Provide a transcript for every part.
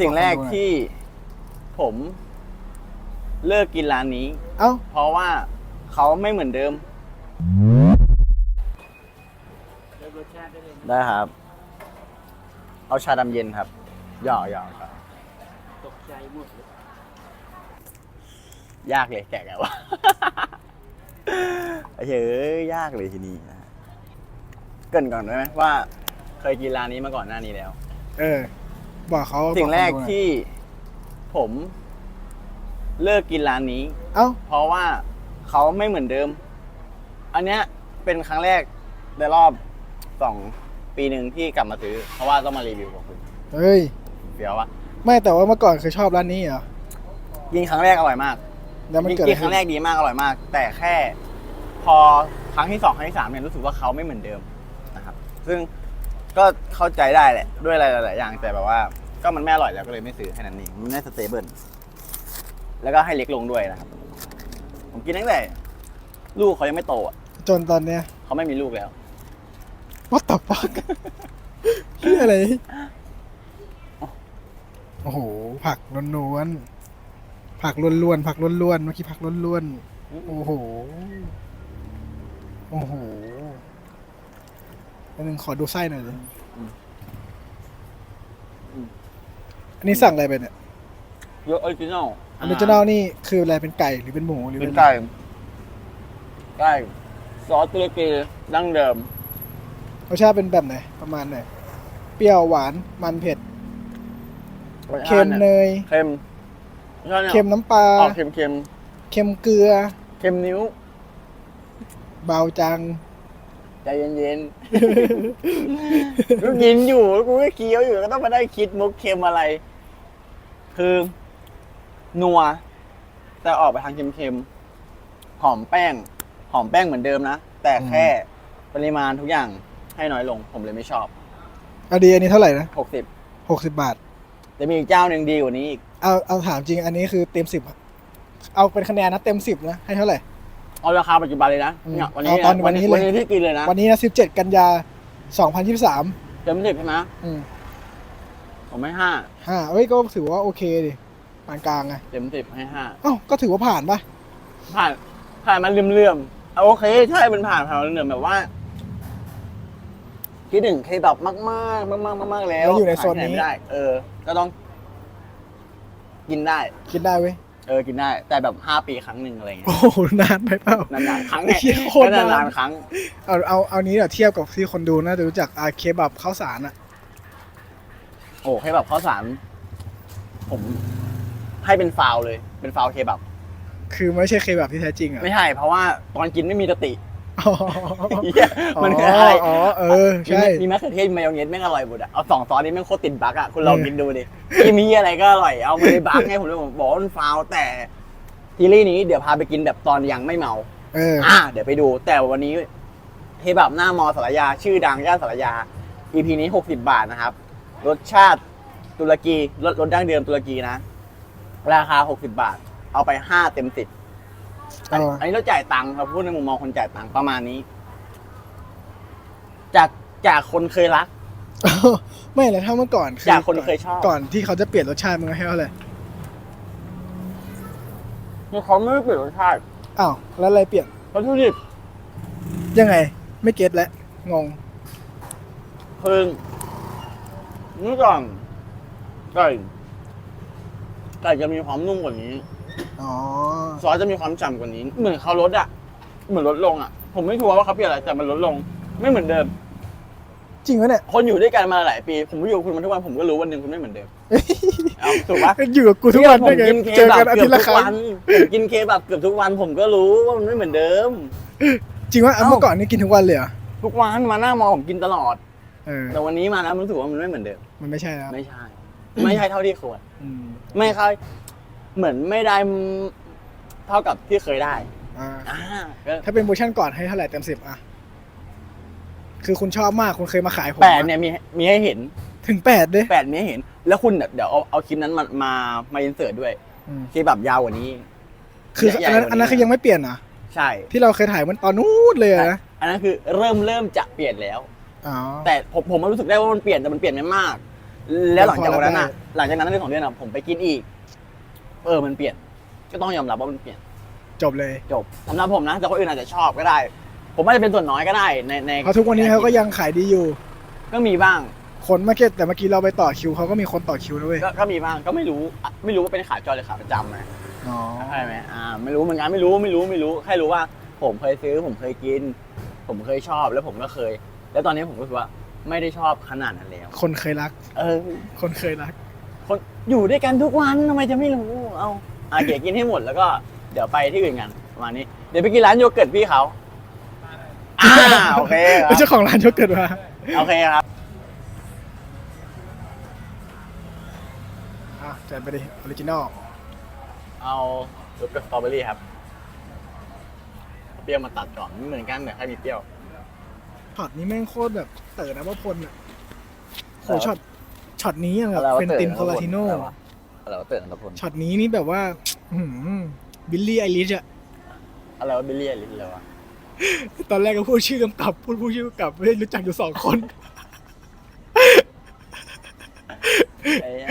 สิ่งแรกที่ผมเลิกกินร้านนี้ เอ้า เพราะว่าเขาไม่เหมือนเดิม ได้ครับ เอาชาดำเย็นครับ หยอกหยอกครับตกใจหมดเลยยากเลยแกะไงวะไอ้เฮ้ยยากเลยทีนี้นะเกรินก่อนได้ไหมว่า เคยกินร้านนี้มาก่อนหน้านี้แล้ว เออ บอกเขาสิ่งแรกบอกคนดูหน่อยที่ผมเลิกกินร้านนี้ เอ้า เพราะว่าเขาไม่เหมือนเดิม อันเนี้ยเป็นครั้งแรกในรอบสองปีหนึ่งที่กลับมาซื้อ เพราะว่าต้องมารีวิวกับคุณเฮ้ย เดี๋ยววะไม่แต่ว่าเมื่อก่อนเคยชอบร้านนี้เหรอกินครั้งแรกอร่อยมากแล้วมันกินเกิดกิอะนไรครั้งแรกดีมากอร่อยมาก แต่แค่ พอครั้งที่สองครั้งที่สามเนี่ยรู้สึกว่าเขาไม่เหมือนเดิมนะครับ ซึ่ง ก็เข้าใจได้แหละด้วยอะไรหลายๆอย่างแต่แบบว่า ก็มันไม่อร่อยแล้วก็เลยไม่ซื้อแค่นั้นเองมันไม่สเตเบิลแล้วก็ให้เล็กลงด้วยนะครับ ผมกินตั้งแต่ลูกเขายังไม่โตอะจนตอนเนี้ยเขาไม่มีลูกแล้ว what the fuck คืออะไร โอ้โห ผักล้วนๆผักล้วนๆผักล้วนๆเมื่อกี้ผักล้วนๆโอ้โห โอ้โห อันนึงขอดูไส้หน่อยเลยอืมอืมอันนี้สั่งอะไรไปเนี่ยเยอะออริจินอลออริจินอลนี่คืออะไรเป็นไก่หรือเป็นหมูหรือเป็นเป็นไก่ไก่ซอสตุรกีดั้งเดิมรสชาติเป็นแบบไหนประมาณไหนเปรี้ยวหวานมันเผ็ดเค็มเนยเค็มรสชาตินี่ยเค็มน้ำปลาออกเค็มเค็มเค็มเกลือ เค็มนิ้ว เบาจัง ใจเย็นๆ กูกินอยู่แล้วกูก็เคี้ยวอยู่ก็ต้องมาได้คิดมุกเค็มอะไร คือนัวแต่ออกไปทางเค็มๆหอมแป้ง หอมแป้งเหมือนเดิมนะ แต่แค่ปริมาณทุกอย่างให้น้อยลง ผมเลยไม่ชอบเอาดีอันนี้เท่าไหร่นะหกสิบหกสิบบาท จะมีอีกเจ้าหนึ่งดีกว่านี้อีก เอาเอาถามจริง อันนี้คือเต็มสิบเอาเป็นคะแนนนะเต็มสิบนะให้เท่าไหร่ เอาราคาปัจจุบันเลยนะอืมเนี่ยวันนี้เอาตอนวันนี้เลย วันนี้ที่กินเลยนะวันนี้นะสิบเจ็ดกันยาสองพันยี่สิบสามเต็มสิบใช่ไหมอืมผมให้ห้าห้าเอ้ยก็ถือว่าโอเคดิปานกลางไงเต็มสิบให้ห้าเอ้าก็ถือว่าผ่านปะผ่านผ่านมันเลื่อมๆเอาโอเค ใช่มันผ่านผ่านมันเลื่อมๆแบบว่าคิดถึงเคบับมากๆมากๆมากๆแล้วแล้วอยู่ในโซนหาที่ไหนี้ไม่ได้ เออ ก็ต้อง กินได้คิดได้เว้ย เออกินได้ แต่แบบห้าปีครั้งหนึ่งอะไรเงี้ยโอ้โหนานไปเปล่า นานๆครั้งไงเหี้ยโคตรนาน นานๆครั้ง เอาเอาเอานี้เดี๋ยวเทียบกับที่คนดูน่าจะรู้จักอาเคบับข้าวสารอะโอ้เคบับข้าวสาร ผมให้เป็นฟาวเลย เป็นฟาวเคบับ คือไม่ใช่เคบับที่แท้จริงอะไม่ใช่เพราะว่าตอนกินไม่มีสติ อ๋อเหี้ยมันคืออะไรอ๋อเออใช่มีมะเขือเทศมีมายองเนสแม่งอร่อยหมดอะเอาสองซอสนี้แม่งโคตรติดบั๊กอะคุณลองเออกินดูดิที่มีอะไรก็อร่อยเอามาในบั๊กไงผมเลยบอกว่ามันฟาวแต่ทีรี่นี้เดี๋ยวพาไปกินแบบตอนยังไม่เมาเอออะเดี๋ยวไปดู แต่วันนี้เทบับหน้ามอสารยา ชื่อดังย่านสารยา EP นี้ 60 บาทนะครับ รสชาติตุรกีรสรสดั้งเดิมตุรกีนะ ราคา 60 บาท เอาไป 5 เต็มสิบ อันเอออัอันนี้เราจ่ายตังค์เราพูดในมุมมองคนจ่ายตังค์ประมาณนี้ จากจากคนเคยรัก ไม่แล้วถ้าเมื่อก่อนอจากคนเคยชอบ ก่อนที่เขาจะเปลี่ยนรสชาติมึงให้เท่าไหร่คือเขาไม่ได้เปลี่ยนรสชาติอ้าวแล้วอะไรเปลี่ยนวัตถุดิบยังไง ไม่เก็ตแล้วงงเพิ่งนี่ก่อนไก่ไก่จะมีความนุ่มกว่านี้ อ๋อ ซอสจะมีความฉ่ำกว่านี้ เหมือนเขาลดอะเหมือนลดลงอะผมไม่ชัวร์ว่าเขาเปลี่ยนอะไรแต่มันลดลง ไม่เหมือนเดิม จริงวะเนี่ย คนอยู่ด้วยกันมาหลายปี ผมอยู่กับคุณมาทุกวันผมก็รู้วันหนึ่งคุณไม่เหมือนเดิม เอาถูกปะอยู่กับกูทุกวันผได้มไงกินเคเจอบักับนอาเกืทิอตบย์ละทุคกรั้วังนผมกินเคบับเกือบทุกวันผมก็รู้ว่ามันไม่เหมือนเดิม จริงว่าอะเอ้า เมื่อก่อนนี่กินทุกวันเลยเหรอทุกวันมาหน้ามอผมกินตลอด เออแต่วันนี้มาแล้วรู้สึกว่ามันไม่เหมือนเดิม มันไม่ใช่แล้วไม่ใช่ ไม่ใช่เท่าที่ควร อืมไม่ค่อย เหมือนไม่ได้เท่ากับที่เคยได้อ่าอ่าก็ถ้าเป็นเวอร์ชันก่อนให้เท่าไหร่เต็มสิบอะ คือคุณชอบมากคุณเคยมาขายผมแปดอะเนี่ยมีมีให้เห็นถึงแปดด้วยแปดมีให้เห็น แล้วคุณเดี๋ยวเอาเอาคลิปนั้นมามามาอินเสิร์ตด้วยอืมคลิปแบบยาวกว่านี้ คือใหญ่อันนั้นกว่านี้อันนั้นคือยังไม่เปลี่ยนนะใช่ ที่เราเคยถ่ายมันตอนนู้นเลยอะนะอันนั้นคือเริ่มเริ่มจะเปลี่ยนแล้ว อ๋อ แต่ผมผมรู้สึกได้ว่ามันเปลี่ยนแต่มันเปลี่ยนไม่มาก แล้วหลังจากวันนั้นพอรัอะบได้หลังจากนั้นในสองเดือนอะผมไปกินอีก เออมันเปลี่ยน ก็ต้องยอมรับว่ามันเปลี่ยนจบเลยจบสำหรับผมนะ แต่คนอื่นอาจจะชอบก็ได้ ผมอาจจะเป็นส่วนน้อยก็ได้ในในเพราะทุกวันนี้เขาก็ยังขายดีอยู่ ก็มีบ้างคนเมื่อกี้แต่เมื่อกี้เราไปต่อคิวเขาก็มีคนต่อคิวนะเว้ยก็ก็มีบ้างก็ไม่รู้อะไม่รู้ว่าเป็นขาจรหรือขาประจำนะอ๋อใช่ไหมอ่าไม่รู้เหมือนกันไม่รู้ไม่รู้ไม่รู้แค่รู้ว่า ผมเคยซื้อ ผมเคยกิน ผมเคยชอบแล้วผมก็เคย แล้วตอนนี้ผมก็รู้สึกว่าไม่ได้ชอบขนาดนั้นแล้ว คนเคยรัก เออ คนเคยรัก คนอยู่ด้วยกันทุกวันทำไมจะไม่รู้เอาอะเกียกินให้หมดแล้วก็เดี๋ยวไปที่อื่นกันประมาณนี้เดี๋ยวไปกินร้านโยเกิร์ตพี่เขาอ่าโอเคครับเจ้าของร้านโยเกิร์ตมาโอเคครับอะจัดไปดิออริจินอลเอาโยเกิร์ตสตรอเบอรี่ครับเอาเปรี้ยวมาตัดก่อนไม่เหมือนกันแต่แค่มีเปรี้ยวช็อตนี้แม่งโคตรแบบเต๋อนะว่าพลอะโหอะไรวะช็อต ช็อตนี้อย่างแบบอะไรวะเฟนตินโคลาติโนอะไรวะอะไรวะเติร์นอัตพลช็อตนี้นี่แบบว่าบิลลี่ไอริชอะอะไรวะบิลลี่อะไรอะไรวะตอนแรกก็พูดชื่อกำกับ พูดพูดชื่อกำกับไม่ได้รู้จักอยู่สองคน ไอ้เนี่ย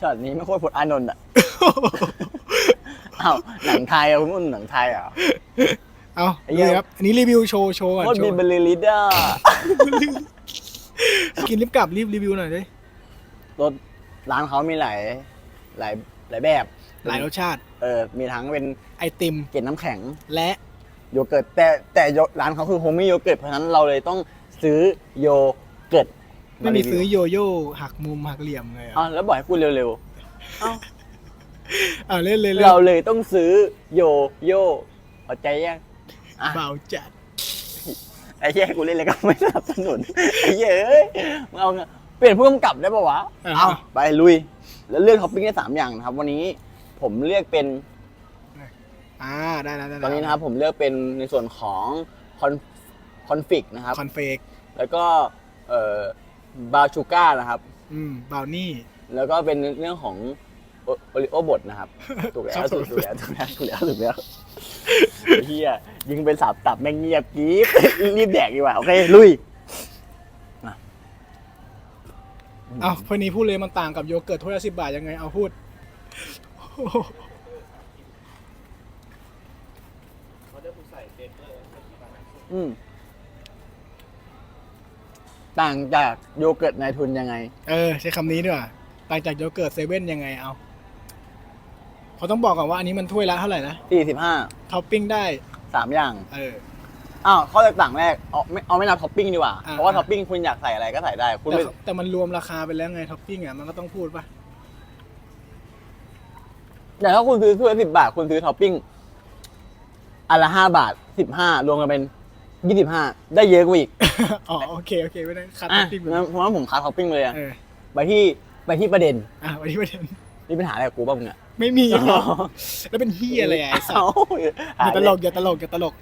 ช็อตนี้ไม่โคตรพดอานนท์อะอ้าวหนังไทยอะคุณมุ่นหนังไทยอะ เอาไอ้เหี้ดูยครับ อันนี้รีวิวโชว์โชว์ก่อนโคตรโชมีว์เบลลิดอะ กินรีบกลับรีบรีวิวหน่อยดิ รถร้านเขามีหลายหลายหลายแบบ หลายรสชาติ เออ มีทั้งเป็นไอติม เกล็ดน้ำแข็ง และโยเกิร์ต แต่แต่โยร้านเขาคือโฮมี่โยเกิร์ต เพราะฉะนั้นเราเลยต้องซื้อโยเกิร์ตไม่มีารีวิวซื้อโยโย่หักมุมหักเหลี่ยมเลยอ้าอะวแล้วบอกให้พูดเร็วๆอ้าวอ่าเล่นเลยเราเลยต้องซื้อโยโย่เข้าใจยังอะเบาจัดไอ้เหี้ยกูเล่นอะไรก็ไม่สนับสนุนไอ้เหี้ยเอ้ยมึงเอาไง เปลี่ยนผู้กำกับได้ปะวะอะเอาไปลุย แล้วเลือกท็อปปิ้งได้สามอย่างนะครับ วันนี้ผมเลือกเป็น อ่าได้แล้วได้แล้วตอนนี้นะครับผมเลือกเป็นในส่วนของคอนคอนฟิกนะครับ คอนเฟกแล้วก็เอ่อบาชูก้านะครับ อืมบราวนี่ แล้วก็เป็นเรื่องของโอริโอบดนะครับ ถูกแล้ครัวบถูกถูกแล้วถูกแล้วถูกแล้วถูกแล้วไอ้เฮียยิงเป็นสาบตับแม่งเงียบกรี๊บรีบแดกดีกว่า โอเค ลุย เอาพอนี้พูดเลยมันต่างกับโยเกิร์ตถ้วยละสิบบาทยังไง เอาพูดเขาได้ผู้ใส่เบเกอร์อืม ต่างจากโยเกิร์ตนายทุนยังไง เออ ใช้คำนี้ด้วยว่ะต่างจากโยเกิร์ตเซเว่นยังไงเอาเขาต้องบอกก่อนว่าอันนี้มันถ้วยละเท่าไหร่นะ45ท็อปปิ้งได้3อย่าง เออ อ้าวข้อแตกต่างแรกเอาไม่เอาไม่นับท็อปปิ้งดีกว่าอ่า เพราะว่าอ่าท็อปปิ้งคุณอยากใส่อะไรก็ใส่ได้คุณแต่ไม่แต่มันรวมราคาไปแล้วไงท็อปปิ้งอะมันก็ต้องพูดป่ะแต่ถ้าคุณซื้อถ้วยสิบบาท คุณซื้อท็อปปิ้งอันละห้าบาทสิบห้ารวมกันเป็นยี่สิบห้าได้เยอะกว่าอีกอ๋อโอเคโอเคไม่ได้คัดอะท็อปปิ้งงั้นเพราะว่าผมคัดท็อปปิ้งเลยอะเออไปที่ไปที่ประเด็นอะวันนี้ประเด็นมีปัญหาอะไรกับกูบ้างมึงอะไม่มีหรอกแล้วเป็นเฮียอะไรอะไอ้สัตเอ้าว์อย่าตลกอย่าตลกอย่าตลก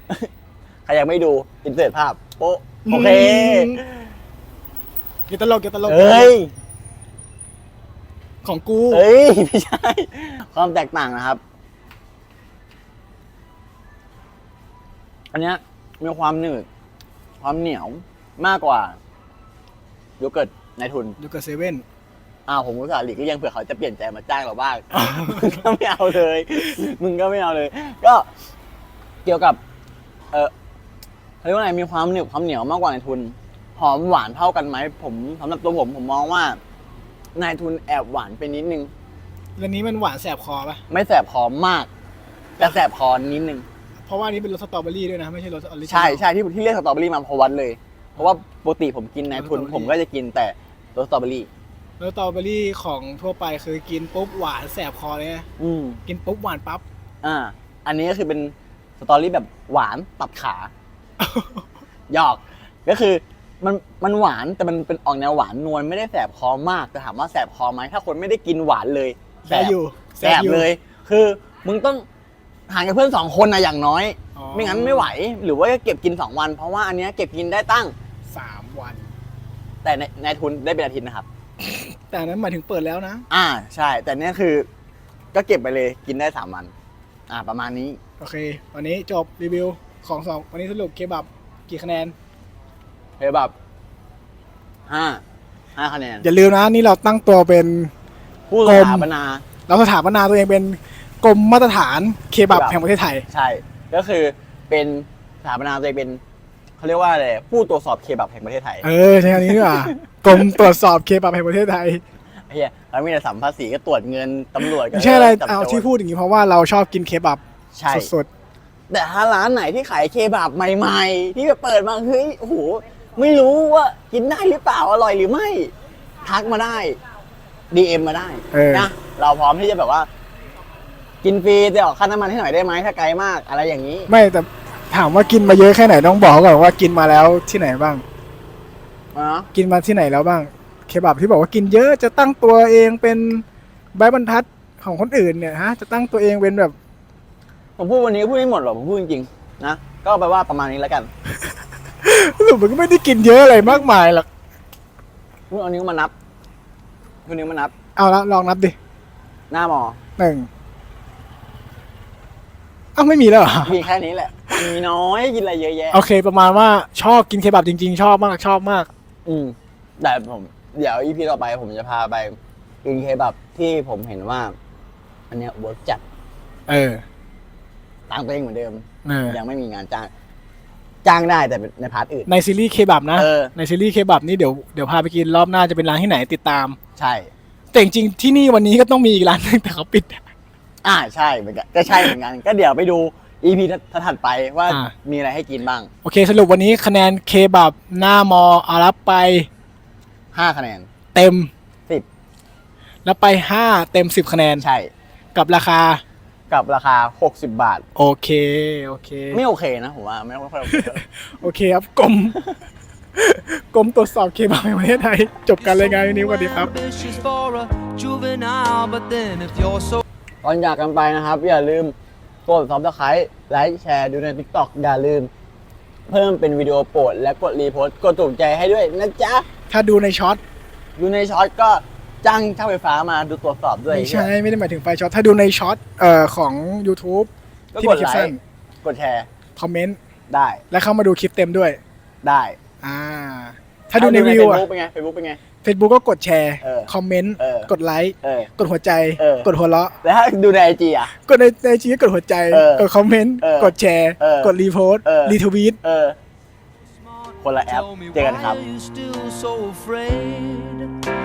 ใครยังไม่ดูอินเสิร์ตภาพโป๊ะโอเคมอย่าตลกอย่าตลกเอ้ยของกูเอ้ยไม่ใช่ ความแตกต่างนะครับ อันเนี้ยมีความหนืด ความเหนียวมากกว่าโยเกิร์ตในทุนโยเกิร์ตเซเว่นอ้าวผมอุตส่าห์หลีกเลี่ยงเผื่อเขาจะเปลี่ยนใจมาจ้างเราบ้างมึงก็ไม่เอาเลย มึงก็ไม่เอาเลย ก็เกี่ยวกับ เออ เขาเรียกว่าไงมีความหนึบความเหนียวมากกว่าในทุน หอมหวานเท่ากันไหมผมสำหรับตัวผมผมมองว่านายทุนแอบหวานไปนิดนึง แล้วนี้มันหวานแสบคอป่ะไม่แสบคอมาก แต่แสบคอนิดนึง เพราะว่าอันนี้เป็นรสสตรอเบอรี่ด้วยนะ ไม่ใช่รสออริจินอล ใช่ใช่ที่ที่เรียกสตรอเบอรี่มาเพราะวัดเลย เพราะว่าปกติผมกินนายทุน รสสตรอเบอรี่ ผมก็จะกินแต่รสสตรอเบอรี่ รสสตรอเบอรี่ของทั่วไปคือกินปุ๊บหวานแสบคอเลยนะอืมกินปุ๊บหวานปั๊บ อ่า อันนี้ก็คือเป็นสตอรี่แบบหวานตัดขา หยอกก็คือมันมันหวานแต่มันเป็นออกแนวหวานนวลไม่ได้แสบคอมากแต่ถามว่าแสบคอไหมถ้าคนไม่ได้กินหวานเลยแสบอยู่แสบเลย คือมึงต้องหารกับเพื่อนสองคนนะอย่างน้อยอ๋อไม่งั้นไม่ไหว หรือว่าจะเก็บกินสองวัน เพราะว่าอันเนี้ยเก็บกินได้ตั้งสามวัน แต่ในในทุนได้เป็นอาทิตย์นะครับ แต่อันนั้นหมายถึงเปิดแล้วนะ อ่าใช่ แต่เนี้ยคือ ก็เก็บไปเลยกินได้สามวัน อ่า ประมาณนี้ โอเค วันนี้จบรีวิว ของสองวันนี้สรุปเคบับกี่คะแนน เฮ้ยแบบห้าห้าคะแนนอย่าลืมนะนี่เราตั้งตัวเป็น ผู้กรสมถาปนา เราสถาปนาตัวเองเป็นกรมมาตรฐานเคบับเคบับแห่งประเทศไทย ใช่ ก็คือเป็นสถาปนาตัวเองเป็นเขาเรียกว่าอะไรผู้ตรวจสอบเคบับแห่งประเทศไทยเออใช่คำนี้ดีกว่ากรมตรวจสอบเคบับแห่งประเทศไทยไอ้เหี้ยแล้วมีแต่สัมภาษีก็ตรวจเงินตำรวจก็ไม่ใช่อะไรจับเอาโจรที่พูดอย่างนี้เพราะว่าเราชอบกินเคบับใช่สด แต่ถ้าร้านไหนที่ขายเคบับใหม่ ๆ ที่แบบเปิดมาเฮ้ยโอ้โหไม่รู้ว่ากินได้หรือเปล่าอร่อยหรือไม่ ทักมาได้ DM มาได้เออ นะเราพร้อมที่จะแบบว่า กินฟรีจะออกค่าน้ำมันให้หน่อยได้ไหมถ้าไกลมากอะไรอย่างนี้ ไม่แต่ถามว่ากินมาเยอะแค่ไหนต้องบอกก่อนว่ากินมาแล้วที่ไหนบ้างเนาะกินมาที่ไหนแล้วบ้าง เคบับที่บอกว่ากินเยอะจะตั้งตัวเองเป็นใบบรรทัดของคนอื่นเนี่ยฮะจะตั้งตัวเองเป็นแบบ ผมพูดวันนี้พูดไม่หมดหรอกผมพูดจริงๆนะก็เอาไปว่าประมาณนี้แล้วกันสรุปมันก็ไม่ได้กินเยอะอะไรมากมายหรอกพูดเอานิ้วมานับพูดนิ้วมานับ เอาละลองนับดิ หน้ามอหนึ่งอ้าวไม่มีแล้วเหรอมีแค่นี้แหละ มีน้อยกินอะไรเยอะแยะ โอเค ประมาณว่าชอบกินเคบับจริง ๆ ชอบมากชอบมาก อืมแต่ผม เดี๋ยวอีพีต่อไปผมจะพาไปกินเคบับที่ผมเห็นว่า อันเนี้ยเวิร์กจัด เออ ตังค์ตัวเองเหมือนเดิม เออยังไม่มีงานจ้าง จ้างได้แต่เป็นในพาร์ทอื่น ในซีรีส์เคบับนะ เออ ในซีรีส์เคบับนี่เดี๋ยวเดี๋ยวพาไปกินรอบหน้าจะเป็นร้านที่ไหนติดตาม ใช่ แต่จริงๆที่นี่วันนี้ก็ต้องมีอีกร้านหนึงแต่เขาปิด อ่าใช่เหมือนกันก็ใช่เหมือนกัน ก็เดี๋ยวไปดูอีพีถัดๆไปว่าอ่า มีอะไรให้กินบ้างโอเค สรุปวันนี้คะแนนเคบับหน้ามออารับไปห้าคะแนน เต็มสิบแล้วไปห้าเต็มสิบคะแนน ใช่ กับราคา กับราคา 60 บาท โอเค โอเค ไม่โอเคนะผมว่าไม่ค่อยโอเคเท่าไหร่โอเคครับกรมกรมตรวจสอบเคบับแห่งประเทศไทย จบการรายงานวันนี้สวัสดีครับ Ambitious for a juvenile, but then if you're so ก่อนจากกันไปนะครับ อย่าลืมกดซับสไครต์ไลค์แชร์ดูใน TikTok อย่าลืม เพิ่มเป็นวิดีโอโปรดและกดรีโพสต์กดถูกใจให้ด้วยนะจ๊ะ ถ้าดูในช็อต อยู่ในช็อตก็ จ้างช่างไฟฟ้ามาดูตรวจสอบด้วยไม่ใช่ไม่ได้หมายถึงไฟช็อตถ้าดูในช็อตเอ่อของ YouTube ก็ที่กมีดคลิปไลสั้นค์กดแชร์คอมเมนต์ได้และเข้ามาดูคลิปเต็มด้วย ได้อ่า ถ้าดูในวิวอะเฟซบุ๊กเป็นไงเฟซบุ๊กเป็นไง Facebook ก็กดแชร์ เออคอมเมนต์ เออ กดไลค์ เออ กดหัวใจ เออ กดหัวเราะ แล้วถ้าดูในไอจีอะ กดในในชีวิตกดหัวใจ เออกดคอมเมนต์ เออกดแชร์ เออกดรีโพสต์ เออ รีทวีต เออ smart, คนละแอป tell me เจอกันครับ why are you still so afraid?